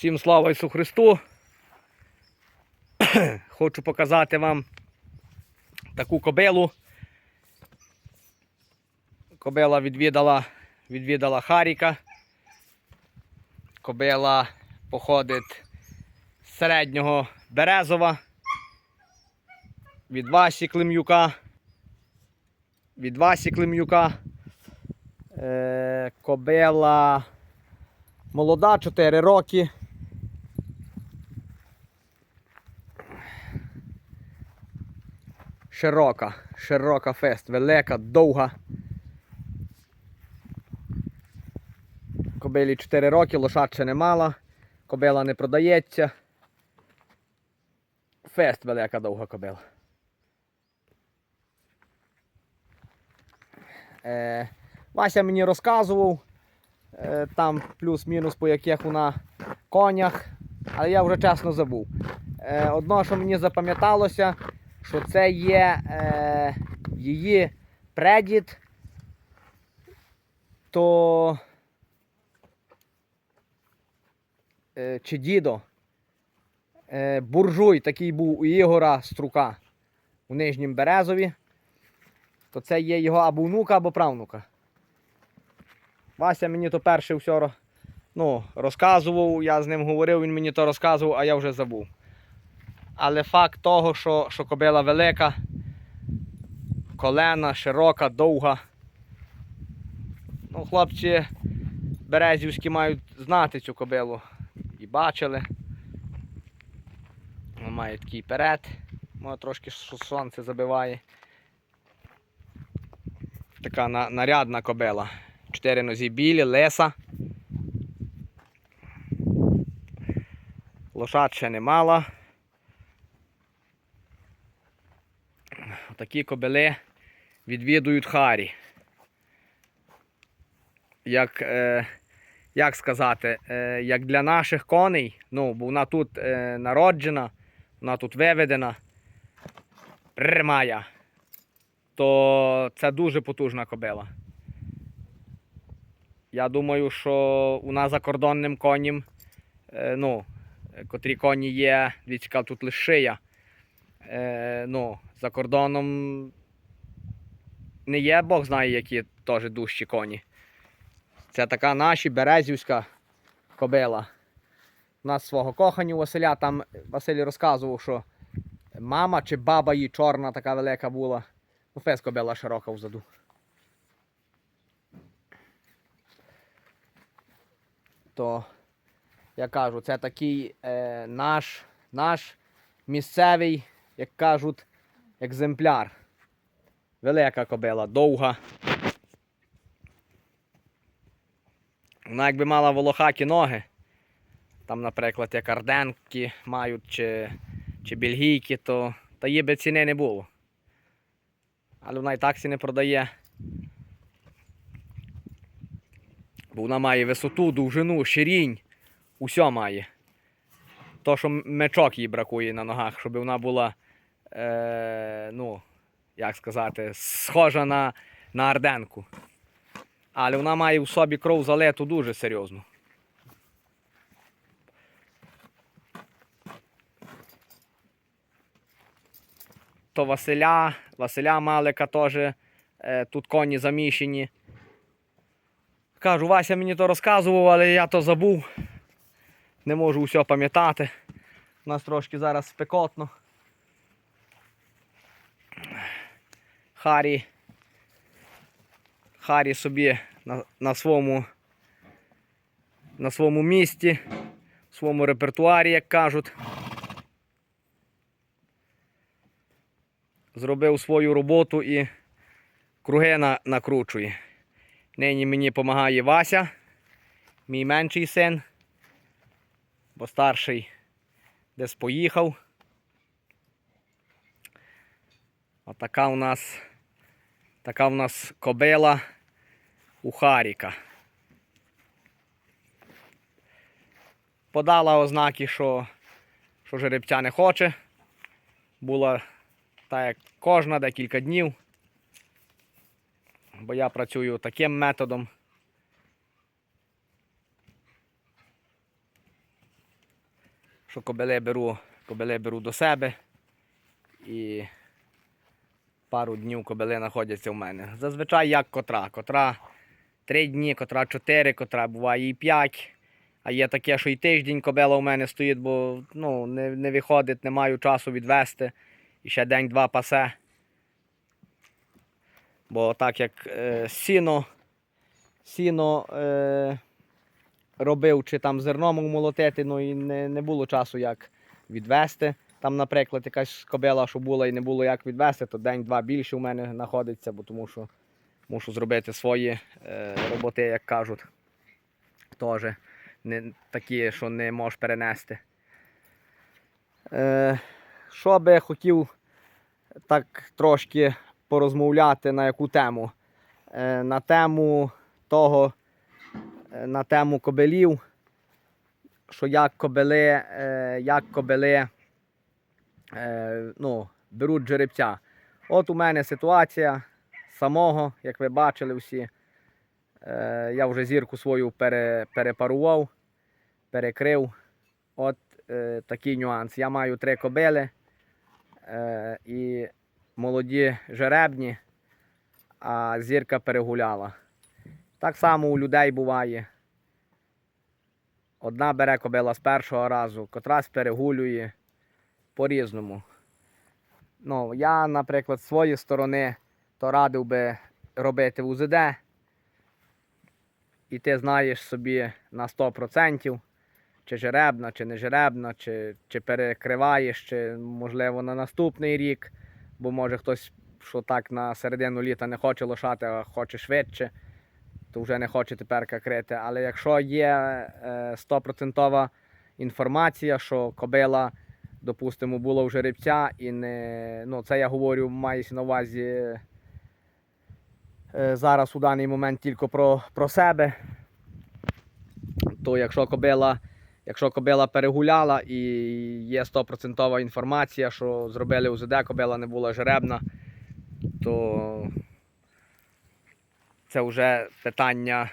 Всім слава Ісу Христу. Хочу показати вам таку кобилу. Кобила відвідала, відвідала Харіка. Кобила походить з середнього Березова. Від Васі Клим'юка. Від Васі Клим'юка. Е, кобила молода, 4 роки. Широка, широка фест, велика, довга. Кобилі 4 роки, лошад не мала, кобила не продається. Фест велика довга кобила. Е, Вася мені розказував, е, там плюс-мінус по яких вона конях, але я вже чесно забув. Е, одно, що мені запам'яталося, що це є е, її предід, то е, чи дідо. Е, буржуй такий був у Ігора Струка у Нижнім Березові. То це є його або внука, або правнука. Вася мені то перше все ну, розказував, я з ним говорив, він мені то розказував, а я вже забув. Але факт того, що, що кобила велика, колена, широка, довга. Ну, хлопці березівські мають знати цю кобилу. І бачили. Вона Має такий перед. Може трошки сонце забиває. Така на- нарядна кобила. Чотири нозі білі, леса. Лошад ще не мала. Такі кобили відвідують Харі. Як, е, як сказати, е, як для наших коней, ну, бо вона тут е, народжена, вона тут виведена, римая, то це дуже потужна кобила. Я думаю, що вона за кордонним конем, е, ну, котрі коні є, яка тут лише шия. Е, ну, за кордоном не є, Бог знає, які теж дужчі коні. Це така наша березівська кобила. У нас свого коханю Василя, там Василь розказував, що мама чи баба її чорна така велика була. Ну, фес кобила широка взаду. То я кажу, це такий е, наш, наш місцевий, як кажуть, екземпляр. Велика кобила, довга. Вона якби мала волохаті ноги. Там, наприклад, як арденки мають чи, чи бельгійки, то та її би ціни не було. Але вона і так сі не продає. Бо вона має висоту, довжину, ширінь, усе має. То, що мечок їй бракує на ногах, щоб вона була, е, ну, як сказати, схожа на, на арденку. Але вона має в собі кров залиту дуже серйозно. То Василя, Василя Малика теж е, тут коні заміщені. Кажу, Вася мені то розказував, але я то забув. Не можу все пам'ятати. У нас трошки зараз спекотно. Харі. Харі собі на, на своєму на своєму місці, в своєму репертуарі, як кажуть. Зробив свою роботу і круги на, накручує. Нині мені допомагає Вася, мій менший син, бо старший десь поїхав. Отака у нас така у нас кобила у Харіка. Подала ознаки, що, що жеребця не хоче. Була так як кожна декілька днів. Бо я працюю таким методом. що кобили беру, кобили беру до себе і пару днів кобили знаходяться в мене. Зазвичай як котра. Котра 3 дні, котра 4, котра буває і 5. А є таке, що і тиждень кобила у мене стоїть, бо ну, не, не виходить, не маю часу відвести. І ще день-два пасе. Бо так як е, сіно, сіно е, робив, чи там зерном молотити, ну і не, не було часу як відвести. Там, наприклад, якась кобила, що була і не було як відвести, то день-два більше у мене знаходиться, бо тому що мушу зробити свої е, роботи, як кажуть. Теж не, такі, що не можеш перенести. Е, що би хотів так трошки порозмовляти на яку тему? Е, на тему того, е, на тему кобилів, що як кобили, е, як кобили е, ну, беруть жеребця. От у мене ситуація самого, як ви бачили всі. Е, я вже зірку свою пере, перепарував, перекрив. От е, такий нюанс. Я маю три кобили е, і молоді жеребні, а зірка перегуляла. Так само у людей буває. Одна бере кобила з першого разу, котрась перегулює по-різному. Ну, я, наприклад, з своєї сторони то радив би робити УЗД. І ти знаєш собі на 100%, чи жеребна, чи не жеребна, чи, чи перекриваєш, чи можливо на наступний рік, бо може хтось, що так на середину літа не хоче лошати, а хоче швидше, то вже не хоче тепер крити. Але якщо є е, 100% інформація, що кобила, допустимо, була у жеребця, і не. Ну, це я говорю, мається на увазі е, зараз у даний момент тільки про, про себе. То якщо кобила, якщо кобила перегуляла і є 100% інформація, що зробили УЗД, кобила не була жеребна, то це вже питання,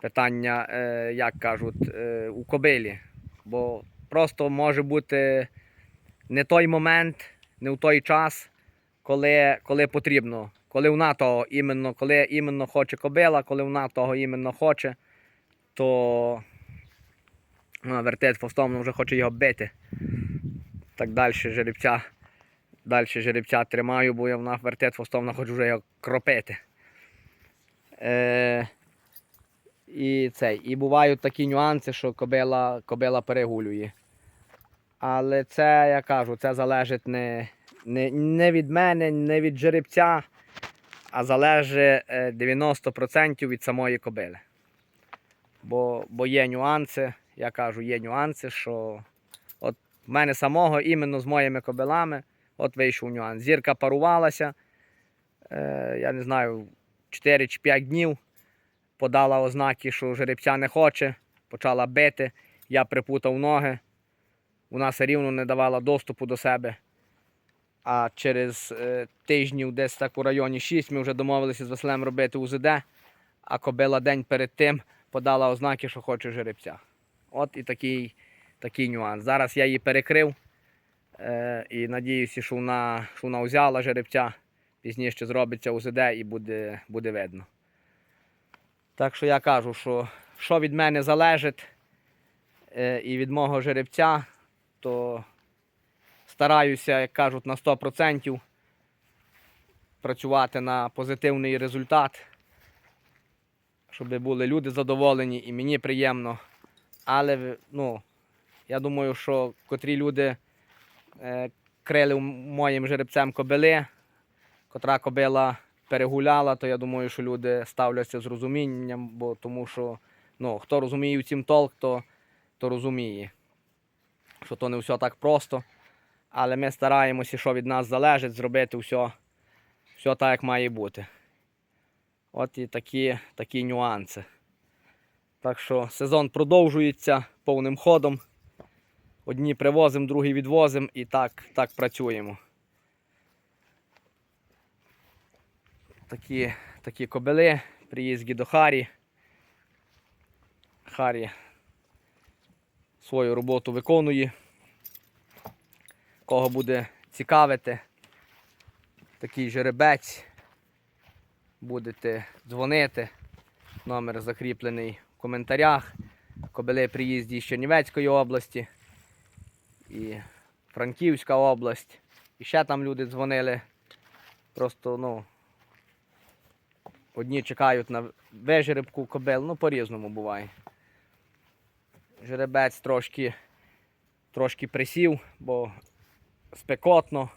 питання е, як кажуть, е, у кобилі. Бо просто може бути не той момент, не в той час, коли, коли потрібно. Коли вона того іменно, коли іменно хоче кобила, коли вона того іменно хоче, то вона вертить фостом, вже хоче його бити. Так далі жеребця. Далі жеребця тримаю, бо я вона вертить фостом, хоче вже його кропити. Е, і, цей, і бувають такі нюанси, що кобила, кобила перегулює. Але це, я кажу, це залежить не, не, не від мене, не від жеребця, а залежить е, 90% від самої кобили. Бо, бо є нюанси, я кажу, є нюанси, що от в мене самого іменно з моїми кобилами от вийшов нюанс. Зірка парувалася, е, я не знаю, 4 чи 5 днів подала ознаки, що жеребця не хоче, почала бити. Я припутав ноги. Вона все рівно не давала доступу до себе. А через е, тижнів, десь так у районі 6, ми вже домовилися з Василем робити УЗД, а кобила день перед тим подала ознаки, що хоче жеребця. От і такий, такий нюанс. Зараз я її перекрив е, і надіюся, що вона, що вона взяла жеребця. Пізніше зробиться УЗД і буде, буде видно. Так що я кажу, що що від мене залежить е, і від мого жеребця, то стараюся, як кажуть, на 100% працювати на позитивний результат, щоб були люди задоволені і мені приємно. Але ну, я думаю, що котрі люди е, крили моїм жеребцем кобили, котра кобила перегуляла, то я думаю, що люди ставляться з розумінням, бо тому що ну, хто розуміє в цім толк, то, то розуміє, що то не все так просто. Але ми стараємося, що від нас залежить, зробити все, все так, як має бути. От і такі, такі нюанси. Так що сезон продовжується повним ходом. Одні привозимо, другі відвозимо і так, так працюємо. Такі, такі кобили, приїзді до Харі. Харі свою роботу виконує. Кого буде цікавити, такий жеребець, будете дзвонити. Номер закріплений в коментарях. Кобили приїзді з Чернівецької області і Франківська область. І ще там люди дзвонили. Просто, ну, одні чекають на вижеребку кобил, ну по-різному буває. Жеребець трошки, трошки присів, бо спекотно.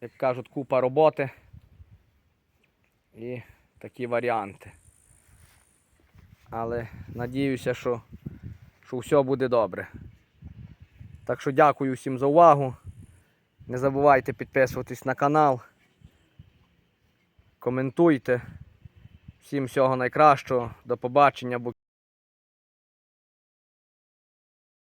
Як кажуть, купа роботи. І такі варіанти. Але надіюся, що, що все буде добре. Так що дякую всім за увагу. Не забувайте підписуватись на канал. Коментуйте. Всім всього найкращого. До побачення.